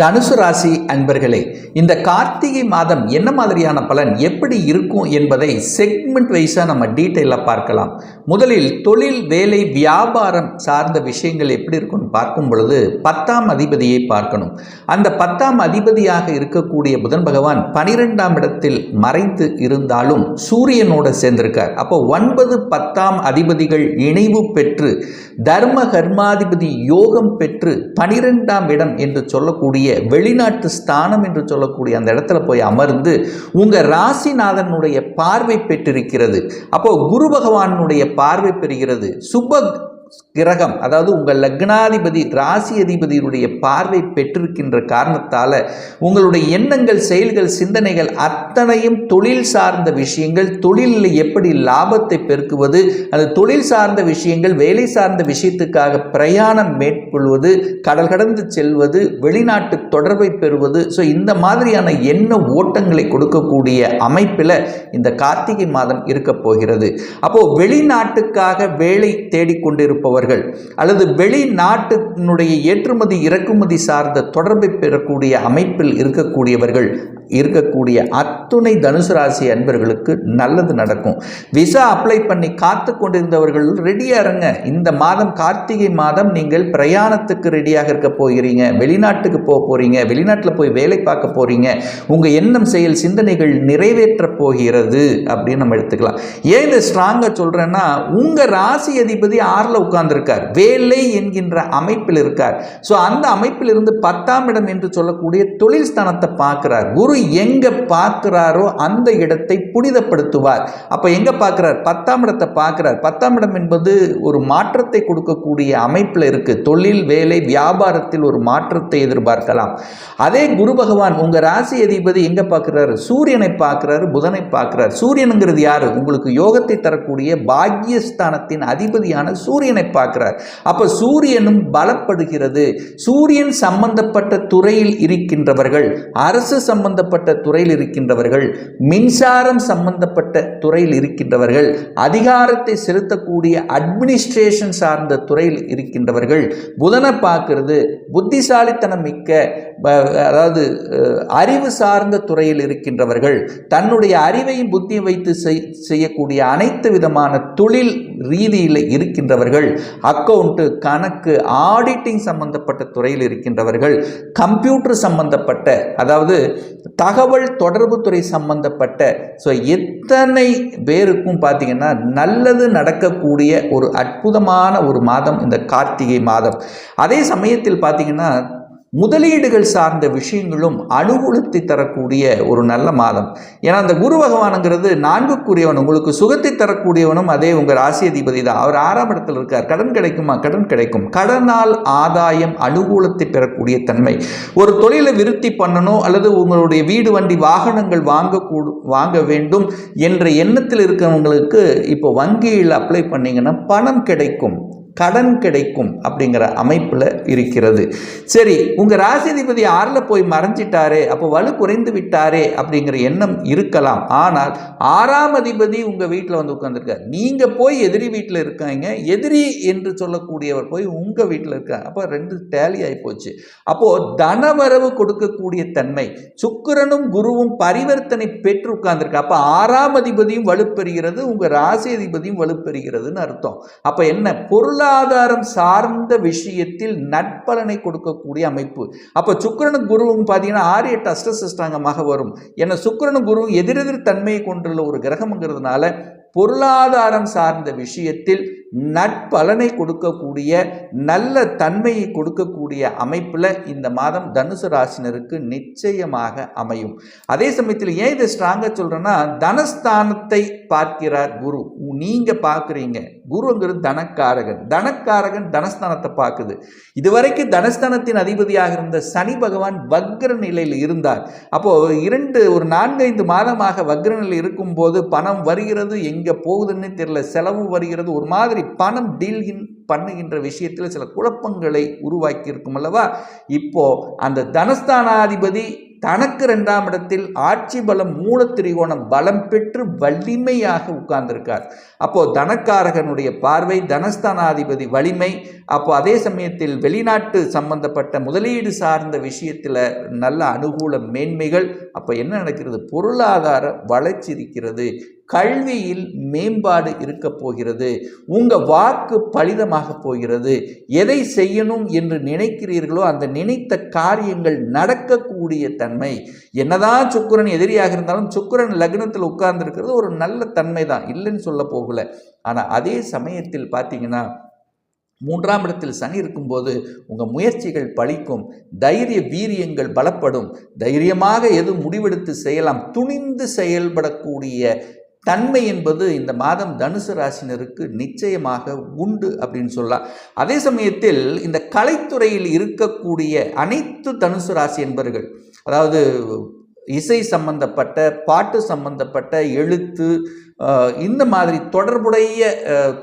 தனுசு ராசி அன்பர்களே இந்த கார்த்திகை மாதம் என்ன மாதிரியான பலன் எப்படி இருக்கும் என்பதை செக்மெண்ட் வைஸாக நம்ம டீட்டெயிலாக பார்க்கலாம். முதலில் தொழில் வேலை வியாபாரம் சார்ந்த விஷயங்கள் எப்படி இருக்கும்னு பார்க்கும் பொழுது பத்தாம் அதிபதியை பார்க்கணும். அந்த பத்தாம் அதிபதியாக இருக்கக்கூடிய புதன் பகவான் பனிரெண்டாம் இடத்தில் மறைந்து இருந்தாலும் சூரியனோட சேர்ந்திருக்கார். அப்போ ஒன்பது பத்தாம் அதிபதிகள் இணைவு பெற்று தர்ம கர்மாதிபதி யோகம் பெற்று பனிரெண்டாம் இடம் என்று சொல்லக்கூடிய வெளிநாட்டு ஸ்தானம் என்று சொல்லக்கூடிய அந்த இடத்துல போய் அமர்ந்து உங்க ராசிநாதனுடைய பார்வை பெற்றிருக்கிறது. அப்போ குரு பகவானுடைய பார்வை பெறுகிறது. சுப கிரகம் அதாவது உங்கள் லக்னாதிபதி ராசி அதிபதியுடைய பார்வை பெற்றிருக்கின்ற காரணத்தால் உங்களுடைய எண்ணங்கள் செயல்கள் சிந்தனைகள் அத்தனையும் தொழில் சார்ந்த விஷயங்கள் தொழிலில் எப்படி லாபத்தை பெருக்குவது அது தொழில் சார்ந்த விஷயங்கள் வேலை சார்ந்த விஷயத்துக்காக பிரயாணம் மேற்கொள்வது கடல் கடந்து செல்வது வெளிநாட்டு தொடர்பை பெறுவது ஸோ இந்த மாதிரியான எண்ண ஓட்டங்களை கொடுக்கக்கூடிய அமைப்பில் இந்த கார்த்திகை மாதம் இருக்க போகிறது. அப்போது வெளிநாட்டுக்காக வேலை தேடிக்கொண்டிருப்பவர்கள் அல்லது வெளிநாட்டினுடைய ஏற்றுமதி இறக்குமதி சார்ந்த தொடர்பை பெறக்கூடிய அமைப்பில் இருக்கக்கூடியவர்கள் இருக்கக்கூடிய அத்துணை தனுசு ராசி அன்பர்களுக்கு நல்லது நடக்கும். விசா அப்ளை பண்ணி காத்து கொண்டிருந்தவர்கள் ரெடியாக இருங்க. இந்த மாதம் கார்த்திகை மாதம் நீங்கள் பிரயாணத்துக்கு ரெடியாக இருக்க போகிறீங்க. வெளிநாட்டுக்கு போக போகிறீங்க வெளிநாட்டில் போய் வேலை பார்க்க போகிறீங்க உங்கள் எண்ணம் செயல் சிந்தனைகள் நிறைவேற்ற போகிறது அப்படின்னு நம்ம எடுத்துக்கலாம். ஏன் இதை ஸ்ட்ராங்காக சொல்கிறேன்னா உங்கள் ராசி அதிபதி ஆறில் உட்கார்ந்திருக்கார். வேலை என்கின்ற அமைப்பில் இருக்கார். ஸோ அந்த அமைப்பிலிருந்து பத்தாம் இடம் என்று சொல்லக்கூடிய தொழில் ஸ்தானத்தை பார்க்கிறார். குரு எங்கே பார்க்கிறாரோ அந்த இடத்தை புனிதப்படுத்துவார். அப்போ எங்கே பார்க்கிறார்? பத்தாம் இடத்தை பார்க்கிறார். பத்தாம் இடம் என்பது ஒரு மாற்றத்தை கொடுக்கக்கூடிய அமைப்பில் இருக்குது தொழில் வேலை வியாபாரத்தில் ஒரு மாற்றத்தை எதிர்பார்க்கலாம். அதே குரு பகவான் உங்கள் ராசி அதிபதி எங்கே பார்க்குறாரு? சூரியனை பார்க்குறாரு புதனை பார்க்கிறார். சூரியனுங்கிறது யார்? உங்களுக்கு யோகத்தை தரக்கூடிய பாக்யஸ்தானத்தின் அதிபதியான சூரியனை பார்க்கிறார். அப்போ சூரியனும் பலப்படுகிறது. சூரியன் சம்பந்தப்பட்ட துறையில் இருக்கின்றவர்கள் அரசு சம்பந்தப்பட்ட துறையில் இருக்கின்றவர்கள் மின்சாரம் சம்பந்தப்பட்ட துறையில் இருக்கின்றவர்கள் அதிகாரத்தை செலுத்தக்கூடிய அட்மினிஸ்ட்ரேஷன் சார்ந்த துறையில் இருக்கின்றவர்கள் புதனை பார்க்கிறது புத்திசாலித்தனம் மிக்க அதாவது அறிவு சார்ந்த துறையில் இருக்கின்றவர்கள் தன்னுடைய அறிவையும் புத்தியும் வைத்து செய்யக்கூடிய அனைத்து விதமான தொழில் ரீதியில் இருக்கின்றவர்கள் அக்கௌண்ட்டு கணக்கு ஆடிட்டிங் சம்பந்தப்பட்ட துறையில் இருக்கின்றவர்கள் கம்ப்யூட்டர் சம்பந்தப்பட்ட அதாவது தகவல் தொடர்பு துறை சம்பந்தப்பட்ட ஸோ எத்தனை பேருக்கும் பார்த்தீங்கன்னா நல்லது நடக்கக்கூடிய ஒரு அற்புதமான ஒரு மாதம் இந்த கார்த்திகை மாதம். அதே சமயத்தில் பார்த்தீங்கன்னா முதலீடுகள் சார்ந்த விஷயங்களும் அனுகூலத்தை தரக்கூடிய ஒரு நல்ல மாதம். ஏன்னா அந்த குரு பகவானுங்கிறது நான்குக்குரியவன். உங்களுக்கு சுகத்தை தரக்கூடியவனும் அதே உங்கள் ராசி அதிபதி தான். அவர் ஆறாம் இடத்தில் இருக்கார். கடன் கிடைக்குமா? கடன் கிடைக்கும். கடனால் ஆதாயம் அனுகூலத்தை பெறக்கூடிய தன்மை. ஒரு தொழிலை விருத்தி பண்ணணும் அல்லது உங்களுடைய வீடு வண்டி வாகனங்கள் வாங்கக்கூ வாங்க வேண்டும் என்ற எண்ணத்தில் இருக்கிறவங்களுக்கு இப்போ வங்கியில் அப்ளை பண்ணீங்கன்னா பணம் கிடைக்கும். கடன் கிடைக்கும் அப்படிங்கிற அமைப்பில் இருக்கிறது. சரி உங்கள் ராசிதிபதி ஆறில் போய் மறைஞ்சிட்டாரே அப்போ வலு குறைந்து விட்டாரே அப்படிங்கிற எண்ணம் இருக்கலாம். ஆனால் ஆறாம் அதிபதி உங்கள் வீட்டில் வந்து உட்காந்துருக்கார் நீங்கள் போய் எதிரி வீட்டில் இருக்காங்க எதிரி என்று சொல்லக்கூடியவர் போய் உங்கள் வீட்டில் இருக்காங்க அப்போ ரெண்டு டேலி ஆகி போச்சு. அப்போது தனவரவு கொடுக்கக்கூடிய தன்மை சுக்கிரனும் குருவும் பரிவர்த்தனை பெற்று உட்கார்ந்துருக்கு அப்போ ஆறாம் அதிபதியும் வலுப்பெறுகிறது உங்கள் ராசி அதிபதியும் வலுப்பெறுகிறதுன்னு அர்த்தம். அப்போ என்ன பொருளாதாரம் சார்ந்த விஷயத்தில் நட்பலனை கொடுக்கக்கூடிய அமைப்பு. அப்போ சுக்கரனு குருவும் பார்த்தீங்கன்னா ஆரிய டஸ்ட சிஸ்டாங்கமாக வரும். ஏன்னா சுக்கரனு குருவும் எதிரெதிர் தன்மையை கொண்டுள்ள ஒரு கிரகம்ங்கிறதுனால பொருளாதாரம் சார்ந்த விஷயத்தில் நட்பலனை கொடுக்கக்கூடிய நல்ல தன்மையை கொடுக்கக்கூடிய அமைப்பில் இந்த மாதம் தனுசு ராசினருக்கு நிச்சயமாக அமையும். அதே சமயத்தில் ஏன் இதை ஸ்ட்ராங்காக சொல்கிறேன்னா தனஸ்தானத்தை பார்க்கிறார் குரு. நீங்கள் பார்க்குறீங்க. குருங்கிறது தனக்காரகன். தனக்காரகன் தனஸ்தானத்தை பார்க்குது. இதுவரைக்கும் தனஸ்தானத்தின் அதிபதியாக இருந்த சனி பகவான் வக்ர நிலையில் இருந்தார். அப்போது இரண்டு ஒரு நான்கைந்து மாதமாக வக்ர நிலை இருக்கும்போது பணம் வருகிறது எங்கே போகுதுன்னு தெரியல. செலவு வருகிறது ஒரு மாதிரி பணம் டீல் பண்ணுகின்ற விஷயத்தில் சில குழப்பங்களை உருவாக்கி இருக்கும் அல்லவா? இப்போ அந்த தனஸ்தானாதிபதி தனக்கு ரெண்டாம் இடத்தில் ஆட்சி பலம் மூலத்திரிகோணம் பலம் பெற்று வலிமையாக உட்கார்ந்திருக்கார். அப்போ தனக்காரகனுடைய பார்வை தனஸ்தானாதிபதி வலிமை அப்போ அதே சமயத்தில் வெளிநாட்டு சம்பந்தப்பட்ட முதலீடு சார்ந்த விஷயத்தில் நல்ல அனுகூல மேன்மைகள் அப்போ என்ன நடக்கிறது? பொருளாதார வளர்ச்சி இருக்கிறது கல்வியில் மேம்பாடு இருக்க போகிறது. உங்கள் வாக்கு பலிதமாக போகிறது. எதை செய்யணும் என்று நினைக்கிறீர்களோ அந்த நினைத்த காரியங்கள் நடக்கக்கூடிய தன்மை. என்னதான் சுக்கிரன் எதிரியாக இருந்தாலும் சுக்கரன் லக்னத்தில் உட்கார்ந்துருக்கிறது ஒரு நல்ல தன்மை தான். இல்லைன்னு சொல்ல போகல. ஆனால் அதே சமயத்தில் பார்த்தீங்கன்னா மூன்றாம் இடத்தில் சனி இருக்கும்போது உங்கள் முயற்சிகள் பழிக்கும் தைரிய வீரியங்கள் பலப்படும். தைரியமாக எது முடிவெடுத்து செய்யலாம். துணிந்து செயல்படக்கூடிய தன்மை என்பது இந்த மாதம் தனுசு ராசினருக்கு நிச்சயமாக உண்டு அப்படின்னு சொல்லலாம். அதே சமயத்தில் இந்த கலைத்துறையில் இருக்கக்கூடிய அனைத்து தனுசு ராசி என்பர்கள் அதாவது இசை சம்பந்தப்பட்ட பாட்டு சம்பந்தப்பட்ட எழுத்து இந்த மாதிரி தொடர்புடைய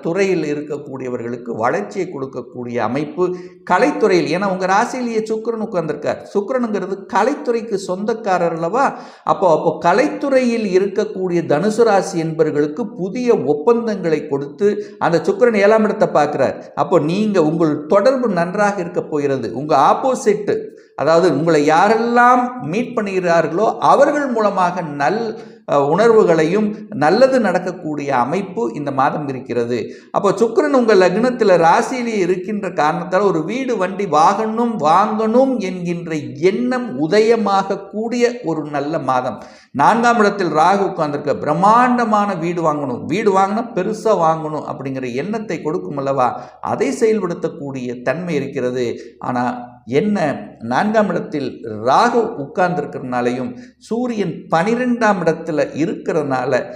துறையில் இருக்கக்கூடியவர்களுக்கு வளர்ச்சியை கொடுக்கக்கூடிய அமைப்பு கலைத்துறையில். ஏன்னா உங்கள் ராசியிலேயே சுக்கிரன் உட்கார்ந்துருக்கார். சுக்கிரனுங்கிறது கலைத்துறைக்கு சொந்தக்காரர் அல்லவா? அப்போ அப்போ கலைத்துறையில் இருக்கக்கூடிய தனுசு ராசி என்பவர்களுக்கு புதிய ஒப்பந்தங்களை கொடுத்து அந்த சுக்கரன் ஏழாம் இடத்தை பார்க்குறார். அப்போ நீங்கள் உங்கள் தொடர்பு நன்றாக இருக்க போகிறது. உங்கள் ஆப்போசிட்டு அதாவது உங்களை யாரெல்லாம் மீட் பண்ணுகிறார்களோ அவர்கள் மூலமாக நல் உணர்வுகளையும் நல்லது நடக்கக்கூடிய அமைப்பு இந்த மாதம் இருக்கிறது. அப்போ சுக்கரன் உங்கள் லக்னத்தில் ராசியிலே இருக்கின்ற காரணத்தால் ஒரு வீடு வண்டி வாங்கணும் வாங்கணும் என்கின்ற எண்ணம் உதயமாக கூடிய ஒரு நல்ல மாதம். நான்காம் இடத்தில் ராகு உட்கார்ந்திருக்க பிரம்மாண்டமான வீடு வாங்கணும். வீடு வாங்கினா பெருசாக வாங்கணும் அப்படிங்கிற எண்ணத்தை கொடுக்கும் அல்லவா? அதை செயல்படுத்தக்கூடிய தன்மை இருக்கிறது. ஆனால் என்ன? நான்காம் இடத்தில் ராகு உட்கார்ந்துருக்கிறதுனாலையும் சூரியன் பனிரெண்டாம் இடத்துல இருக்கிறதுனால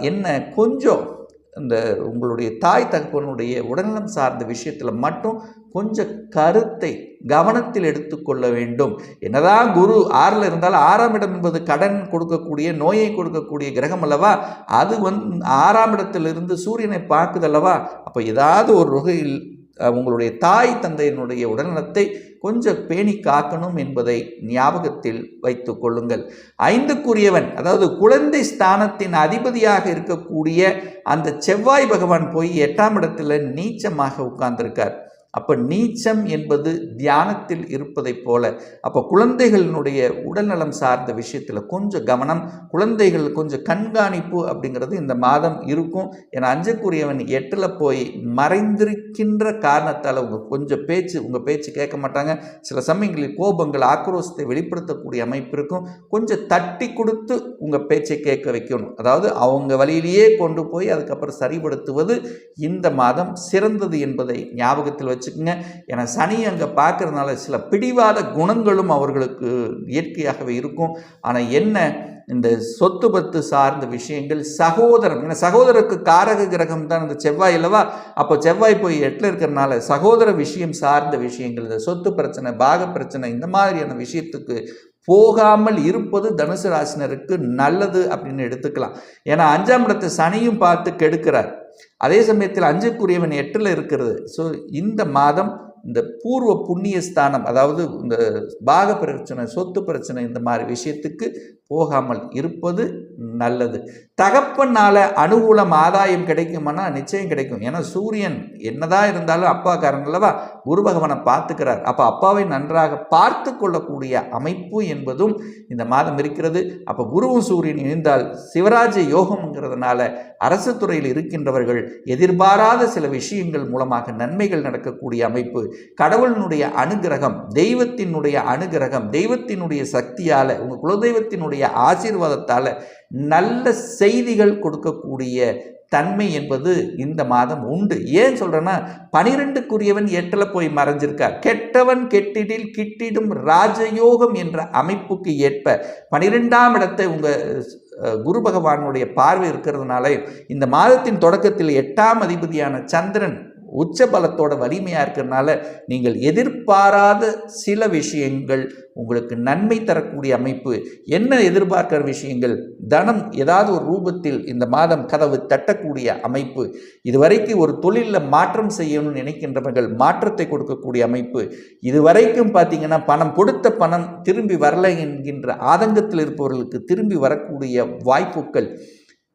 என்ன கொஞ்சம் இந்த உங்களுடைய தாய் தகப்பனுடைய உடல்நலம் சார்ந்த விஷயத்தில் மட்டும் கொஞ்சம் கருத்தை கவனத்தில் எடுத்துக்கொள்ள வேண்டும். என்னதான் குரு ஆறில் இருந்தாலும் ஆறாம் இடம் என்பது கடன் கொடுக்கக்கூடிய நோயை கொடுக்கக்கூடிய கிரகம் அல்லவா? அது வந்து ஆறாம் இடத்திலிருந்து சூரியனை பார்க்குதல்லவா அப்போ ஏதாவது ஒரு வகையில் உங்களுடைய தாய் தந்தையினுடைய உடல்நலத்தை கொஞ்சம் பேணி காக்கணும் என்பதை ஞாபகத்தில் வைத்து கொள்ளுங்கள். ஐந்துக்குரியவன் அதாவது குழந்தை ஸ்தானத்தின் அதிபதியாக இருக்கக்கூடிய அந்த செவ்வாய் பகவான் போய் எட்டாம் இடத்துல நீச்சமாக உட்கார்ந்திருக்கார். அப்போ நீச்சம் என்பது தியானத்தில் இருப்பதைப் போல. அப்போ குழந்தைகளினுடைய உடல்நலம் சார்ந்த விஷயத்தில் கொஞ்சம் கவனம் குழந்தைகள் கொஞ்சம் கண்காணிப்பு அப்படிங்கிறது இந்த மாதம் இருக்கும். ஏன்னா அஞ்சக்குரியவன் எட்டில் போய் மறைந்திருக்கின்ற காரணத்தால் உங்கள் கொஞ்சம் பேச்சு உங்கள் பேச்சு கேட்க மாட்டாங்க. சில சமயங்களில் கோபங்கள் ஆக்ரோஷத்தை வெளிப்படுத்தக்கூடிய அமைப்பு இருக்கும். கொஞ்சம் தட்டி கொடுத்து உங்கள் பேச்சை கேட்க வைக்கணும். அதாவது அவங்க வழியிலேயே கொண்டு போய் அதுக்கப்புறம் சரிப்படுத்துவது இந்த மாதம் சிறந்தது என்பதை ஞாபகத்தில் வச்சுக்கோங்க. ஏன்னா சனி அங்கே பார்க்கறதுனால சில பிடிவாத குணங்களும் அவர்களுக்கு இயற்கையாகவே இருக்கும். ஆனால் என்ன? இந்த சொத்து பத்து சார்ந்த விஷயங்கள் சகோதரம். ஏன்னா சகோதரருக்கு காரக கிரகம் தான் இந்த செவ்வாய் இல்லவா அப்போ செவ்வாய் போய் எட்டில் இருக்கிறனால சகோதர விஷயம் சார்ந்த விஷயங்கள் இந்த சொத்து பிரச்சனை பாக பிரச்சனை இந்த மாதிரியான விஷயத்துக்கு போகாமல் இருப்பது தனுசு ராசினருக்கு நல்லது அப்படின்னு எடுத்துக்கலாம். ஏன்னா அஞ்சாம் இடத்தை சனியும் பார்த்து கெடுக்கிறார். அதே சமயத்தில் அஞ்சுக்குரியவன் எட்டில் இருக்கிறது. ஸோ இந்த மாதம் இந்த பூர்வ புண்ணிய ஸ்தானம் அதாவது இந்த பாக பிரச்சனை சொத்து பிரச்சனை இந்த மாதிரி விஷயத்துக்கு போகாமல் இருப்பது நல்லது. தகப்பனால் அனுகூலம் ஆதாயம் கிடைக்குமானா நிச்சயம் கிடைக்கும். ஏன்னா சூரியன் என்னதான் இருந்தாலும் அப்பாக்காரன் அல்லவா? குரு பகவானை பார்த்துக்கிறார். அப்போ அப்பாவை நன்றாக பார்த்து கொள்ளக்கூடிய அமைப்பு என்பதும் இந்த மாதம் இருக்கிறது. அப்போ குருவும் சூரியன் இணைந்தால் சிவராஜ யோகம்ங்கிறதுனால அரசு துறையில் இருக்கின்றவர்கள் எதிர்பாராத சில விஷயங்கள் மூலமாக நன்மைகள் நடக்கக்கூடிய அமைப்பு. கடவுளினுடைய அனுகிரகம் தெய்வத்தினுடைய அனுகிரகம் தெய்வத்தினுடைய சக்தியால் உங்கள் குலதெய்வத்தினுடைய ஆசீர்வாதத்தால் நல்ல செய்திகள் கொடுக்கக்கூடிய தன்மை என்பது இந்த மாதம் உண்டு. ஏன் சொல்கிறேன்னா பனிரெண்டுக்குரியவன் எட்டில் போய் மறைஞ்சிருக்கார் கெட்டவன் கெட்டிடில் கிட்டிடும் ராஜயோகம் என்ற அமைப்புக்கு ஏற்ப பனிரெண்டாம் இடத்தை உங்கள் குரு பகவானுடைய பார்வை இருக்கிறதுனால இந்த மாதத்தின் தொடக்கத்தில் எட்டாம் அதிபதியான சந்திரன் உச்ச பலத்தோட வலிமையாக இருக்கிறதுனால நீங்கள் எதிர்பாராத சில விஷயங்கள் உங்களுக்கு நன்மை தரக்கூடிய அமைப்பு. என்ன எதிர்பார்க்கிற விஷயங்கள்? தனம் ஏதாவது ஒரு ரூபத்தில் இந்த மாதம் கதவு தட்டக்கூடிய அமைப்பு. இதுவரைக்கும் ஒரு தொழிலில் மாற்றம் செய்யணும்னு நினைக்கின்றவர்கள் மாற்றத்தை கொடுக்கக்கூடிய அமைப்பு. இதுவரைக்கும் பார்த்தீங்கன்னா பணம் கொடுத்த பணம் திரும்பி வரலை என்கின்ற ஆதங்கத்தில் இருப்பவர்களுக்கு திரும்பி வரக்கூடிய வாய்ப்புகள்.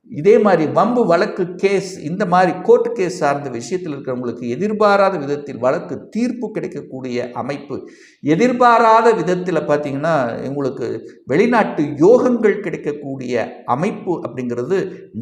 இதே மாதிரி வம்பு வழக்கு கேஸ் இந்த மாதிரி கோர்ட் கேஸ் சார்ந்த விஷயத்தில் இருக்கிறவங்களுக்கு எதிர்பாராத விதத்தில் வழக்கு தீர்ப்பு கிடைக்கக்கூடிய அமைப்பு. எதிர்பாராத விதத்தில் பார்த்தீங்கன்னா எங்களுக்கு வெளிநாட்டு யோகங்கள் கிடைக்கக்கூடிய அமைப்பு அப்படிங்கிறது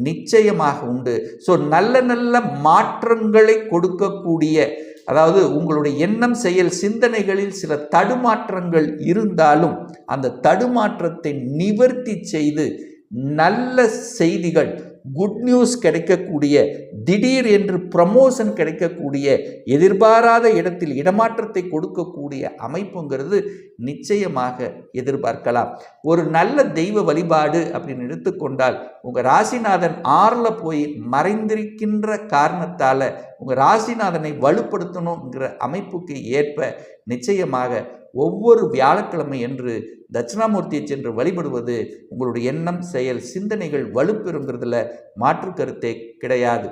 நிச்சயமாக உண்டு. ஸோ நல்ல நல்ல மாற்றங்களை கொடுக்கக்கூடிய அதாவது உங்களுடைய எண்ணம் செயல் சிந்தனைகளில் சில தடுமாற்றங்கள் இருந்தாலும் அந்த தடுமாற்றத்தை நிவர்த்தி செய்து நல்ல செய்திகள் குட் நியூஸ் கிடைக்கக்கூடிய திடீர் என்று ப்ரமோஷன் கிடைக்கக்கூடிய எதிர்பாராத இடத்தில் இடமாற்றத்தை கொடுக்கக்கூடிய அமைப்புங்கிறது நிச்சயமாக எதிர்பார்க்கலாம். ஒரு நல்ல தெய்வ வழிபாடு அப்படின்னு எடுத்துக்கொண்டால் உங்கள் ராசிநாதன் ஆறில் போய் மறைந்திருக்கின்ற காரணத்தால் உங்கள் ராசிநாதனை வலுப்படுத்தணுங்கிற அமைப்புக்கு ஏற்ப நிச்சயமாக ஒவ்வொரு வியாழக்கிழமை என்று தட்சிணாமூர்த்தியை சென்று வழிபடுவது உங்களுடைய எண்ணம் செயல் சிந்தனைகள் வலுப்பெறுங்கிறதுல மாற்று கருத்தே கிடையாது.